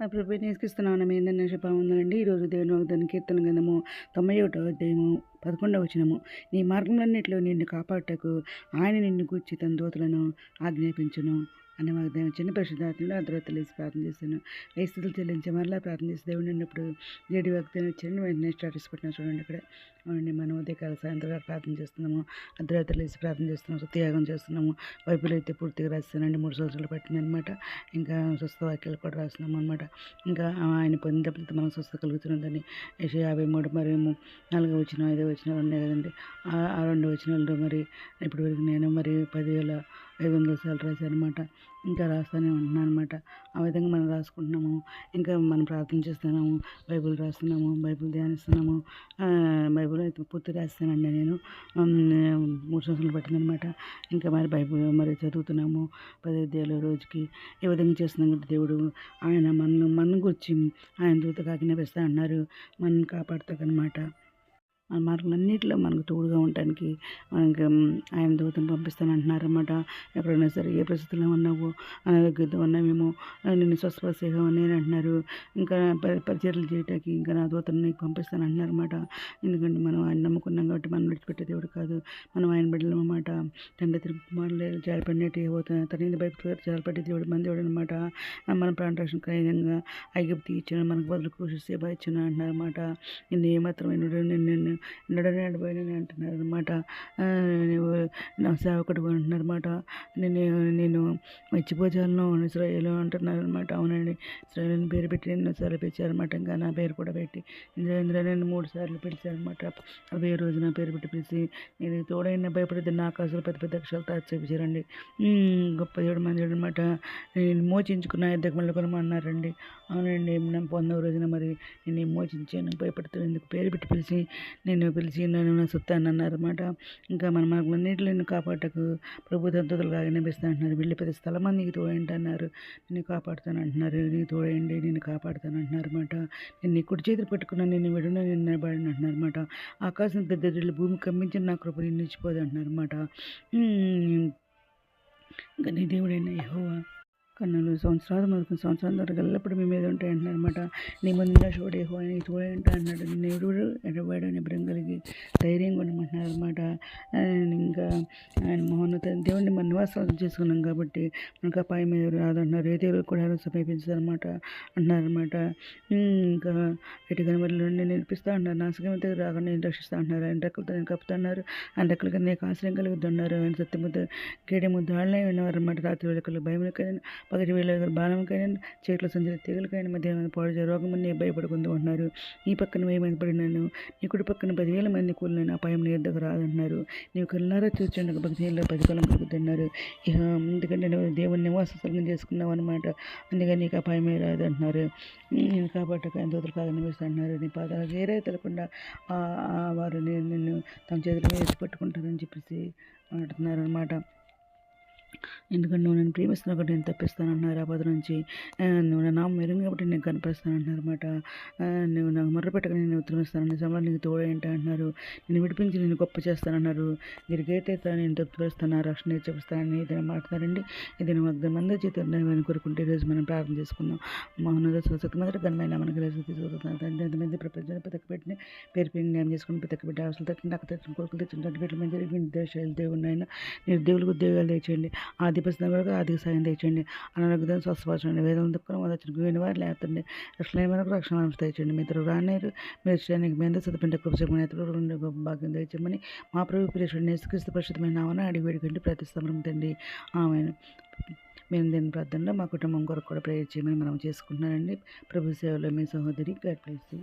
నా ప్రభు నేర్పిస్తున్నాను మీ ఏంటనే శుభావందనండి ఈరోజు దేవుని వాగ్దాన కీర్తన గంధము తొంభై ఒకటో అధ్యాయము పదకొండవ వచనము. నీ మార్గములన్నింటిలో నిన్ను కాపాడటకు ఆయన నిన్ను కూర్చి తన దోతలను ఆజ్ఞాపించును. అని మాకు దేవుని చిన్న పరిశుద్ధాత్మలో అర్ధరాత్రి లేచి ప్రార్థన చేశాను. వేస్తులు చెల్లించి మరలా ప్రార్థన చేసి దేవుడు ఉన్నప్పుడు జేడి వాగ్దానం వచ్చాను వెంటనే స్టాటస్ పెట్టినా చూడండి ఇక్కడ. అవునండి మనం ఉదయకాల సాయంత్రం ప్రార్థన చేస్తున్నాము. అర్ధరాత్రి లేచి ప్రార్థన చేస్తున్నాము. సత్యాగం చేస్తున్నాము. బైబిల్ అయితే పూర్తిగా రాస్తానండి మూడు సంవత్సరాలు పట్టింది అనమాట ఇంకా స్వస్థ వాక్యాలు కూడా రాస్తున్నాము అనమాట ఇంకా ఆయన పొందినప్పుడు మనం స్వస్థ కలుగుతున్నదని. యశ యాభై మూడు మరి నాలుగు వచ్చిన ఐదో వచ్చిన ఉన్నాయి కదండి. ఆ- రెండు వచ్చినాలు మరి ఇప్పటి వరకు నేను మరి పదివేల ఐదు వందల సార్లు రాశాను అనమాట ఇంకా రాస్తూనే ఉంటున్నాను అనమాట ఆ విధంగా మనం రాసుకుంటున్నాము. ఇంకా మనం ప్రార్థన చేస్తున్నాము. బైబిల్ రాస్తున్నాము. బైబిల్ ధ్యానిస్తున్నాము. ఆ, బైబిల్ అయితే పూర్తి రాస్తానండి నేను. మూడు సంవత్సరాలు పట్టిందనమాట ఇంకా మరి బైబిల్ మరి చదువుతున్నాము పది అధ్యాయులు రోజుకి. ఈ విధంగా చేస్తున్నాం దేవుడు. ఆయన మన మన గురించి ఆయన దూతగా ఆజ్ఞాపిస్తా అన్నారు. మనం కాపాడుతాకనమాట మన మార్గలన్నింటిలో మనకు తోడుగా ఉండటానికి మనకి ఆయన దూతను పంపిస్తానంటున్నారన్నమాట ఎక్కడైనా సరే ఏ పరిస్థితుల్లో ఉన్నావో అనారోగ్యంతో ఉన్నామేమో మేము నిన్ను స్వస్థపరిచేగా నేను అంటున్నారు. ఇంకా పరి పరిచర్లు చేయటానికి ఇంకా నా దూతను నీకు పంపిస్తాను అంటున్నారన్నమాట. ఎందుకంటే మనం ఆయన నమ్ముకున్నాం కాబట్టి మనం విడిచిపెట్టే దేవుడు కాదు. మనం ఆయన బిడ్డలం తండ్రి తిరుపతి కుమారులు జారిపడినట్టు తన బయట జాలిపడే దేవుడు మన దేవుడు అనమాట మన ప్రాణరక్షణ ఖైదంగా ఐగిప్తి ఇచ్చిన మనకు బదులు కృషి సేవ ఇచ్చిన అంటున్నారన్నమాట. నేను ఏమాత్రం నేను నిన్ను నడని నడిపోయిన అంటున్నారు అనమాట నా సేవకుడు అంటున్నారన్నమాట. నేను నేను మర్చిపోజాలను ఇస్రాయేలు అంటున్నారు అనమాట అవునండి. ఇస్రాయేల్ పేరు పెట్టి ఎన్నోసార్లు పిలిచారనమాట ఇంకా నా పేరు కూడా పెట్టి ఇంద్రేంద్ర నేను మూడు సార్లు పిలిచారనమాట అదే రోజు నా పేరు పెట్టి పిలిచి నేను తోడైన భయపడితే నా ఆకాశాలు పెద్ద పెద్ద అక్షరాలు అక్షరాలతో చూపించారండి. గొప్ప దేవుడు మంది అనమాట నేను మోచించుకున్న ఇద్దరు మళ్ళీ కొనమన్నారండి అవునండి నేను పొందవ రోజున మరి నేను మోచించాను భయపడుతూ ఎందుకు పేరు పెట్టి పిలిచి నేను పిలిచి నన్ను నా అన్నారన్నమాట ఇంకా మన నిన్ను కాపాడటకు ప్రభు దంతులుగా వినిపిస్తా అంటున్నారు వెళ్ళి పెద్ద స్థలం నీకు తోడండి అన్నారు నేను కాపాడుతాను అంటున్నారు నీకు తోడండి నేను కాపాడుతాను అంటున్నారు అనమాట నేను నీ కుడి చేతులు పట్టుకున్నాను నేను విడున నేను నిలబడిన అంటున్నారు అనమాట ఆకాశం పెద్ద భూమి కమ్మించిన నా కృప నేను నిలిచిపోదు అంటున్నారు అనమాట ఇంకా నీ దేవుడైన యహోవా కన్నులు సంవత్సరాలు మొదలు సంవత్సరాల వరకు ఎల్లప్పుడు మీ మీద ఉంటాయి అంటున్నారన్నమాట. నీ ముందు చూడే నీ చూడంట అన్నాడు నేడు ఎడబాడు అని కలిగి ధైర్యంగా ఉండమంటున్నారు అనమాట ఇంకా ఆయన మహోన్నత దేవుడిని మన నివాసాలు చేసుకున్నాం కాబట్టి మనకు అపాయం మీద రాదంటున్నారు. ఏ దేవుడు కూడా సమీపించారనమాట అంటున్నారనమాట ఇంకా ఎటు కనబడి నేను నేర్పిస్తూ ఉన్నారు నాశకం అయితే రాకుండా నేను రక్షిస్తూ అంటున్నారు. ఆయన రెక్కలతో నేను కప్పుతున్నారు ఆయన రెక్కల కింద నీకు ఆశ్రయం కలుగుతున్నారు ఆయన సత్యముద్ద కేడే ముద్ద ఆళ్ళనే విన్నవారన్నమాట రాత్రి వేళకలు భయం పగటి వేళ బాలంకైనా చేతుల సంచిన తీగలకైనా మధ్య పాడు రోగం నీ భయపడుకుంటూ ఉంటున్నారు ఈ పక్కన వెయ్యి మంది పడినాను నీ కుడి పక్కన పదివేల మంది కూలిన అపాయం నీ దగ్గర రాదంటున్నారు. నీవు కల్లారా చూచండి భక్తిలో ప్రతిఫలం కలుగుతున్నారు ఇక ఎందుకంటే నువ్వు దేవుని నివాస స్థలం చేసుకున్నావు అనమాట అందుకని నీకు అపాయమే రాదు అంటున్నారు నేను కాబట్టి ఆయన దోతలు కాగా నీ పాదాలు వేరే తెలకుండా వారు నేను నిన్ను తమ చేతిలో వేసి పట్టుకుంటారని చెప్పేసి అంటున్నారు అనమాట ఎందుకంటే నువ్వు నేను ప్రేమిస్తున్నా కాబట్టి నేను తప్పిస్తానన్నారు ఆపద నుంచి. నువ్వు నా నామం మెరుగు కాబట్టి నేను కనిపిస్తానంటున్నారు అనమాట నువ్వు నాకు మర్ర పెట్టగా నేను ఉత్తరమిస్తానని సమయంలో నీకు తోడేంట అంటున్నారు? నేను విడిపించి నేను గొప్ప చేస్తానన్నారు దీనికైతే నేను తప్పిస్తాను రక్షణ చూపిస్తానని ఏదైనా మాట్లాడారండి ఇది నువ్వు అర్థం మంది చేతులు కోరుకుంటే ఈరోజు మనం ప్రార్థన చేసుకుందాం. మౌనద స్వసతి మాత్రం ఘనమైన మనకి తండ్రి ఎంతమంది ప్రపంచాన్ని ప్రతి పెట్టిన పేరు పేరు జ్ఞానం చేసుకుని ప్రతి ఒక్క అవసరం తట్టిన నాకు తెచ్చిన కొడుకులు తెచ్చిన బిడ్డల మంది దేవుడు ఆయన నేను దేవులకు ఉద్యోగాలు తెచ్చండి ఆదిపసిన వరకు ఆర్థిక సాయం తెచ్చండి. అనారోగ్యం స్వస్థపరచండి. వేదం దుఃఖం వచ్చిన గురిని వారు లేతండి రక్షణ వరకు రక్షణ తెచ్చండి మీ ఇద్దరు రానేరు మీరు చేయడానికి మీ అందరూ చదివింటే ఇతరులు గొప్ప భాగ్యం తెచ్చమని మా ప్రభు ప్రేషుడు నేసుక్రీస్తు పరిశుద్ధమైన నామని అడిగి వేడుకండి ప్రతి తండ్రి ఆమె మేము దీని ప్రార్థనలో మా కుటుంబం కొరకు కూడా ప్రేయర్ చేయమని మనం చేసుకుంటున్నానండి. ప్రభు సేవలో మీ సహోదరి గడ్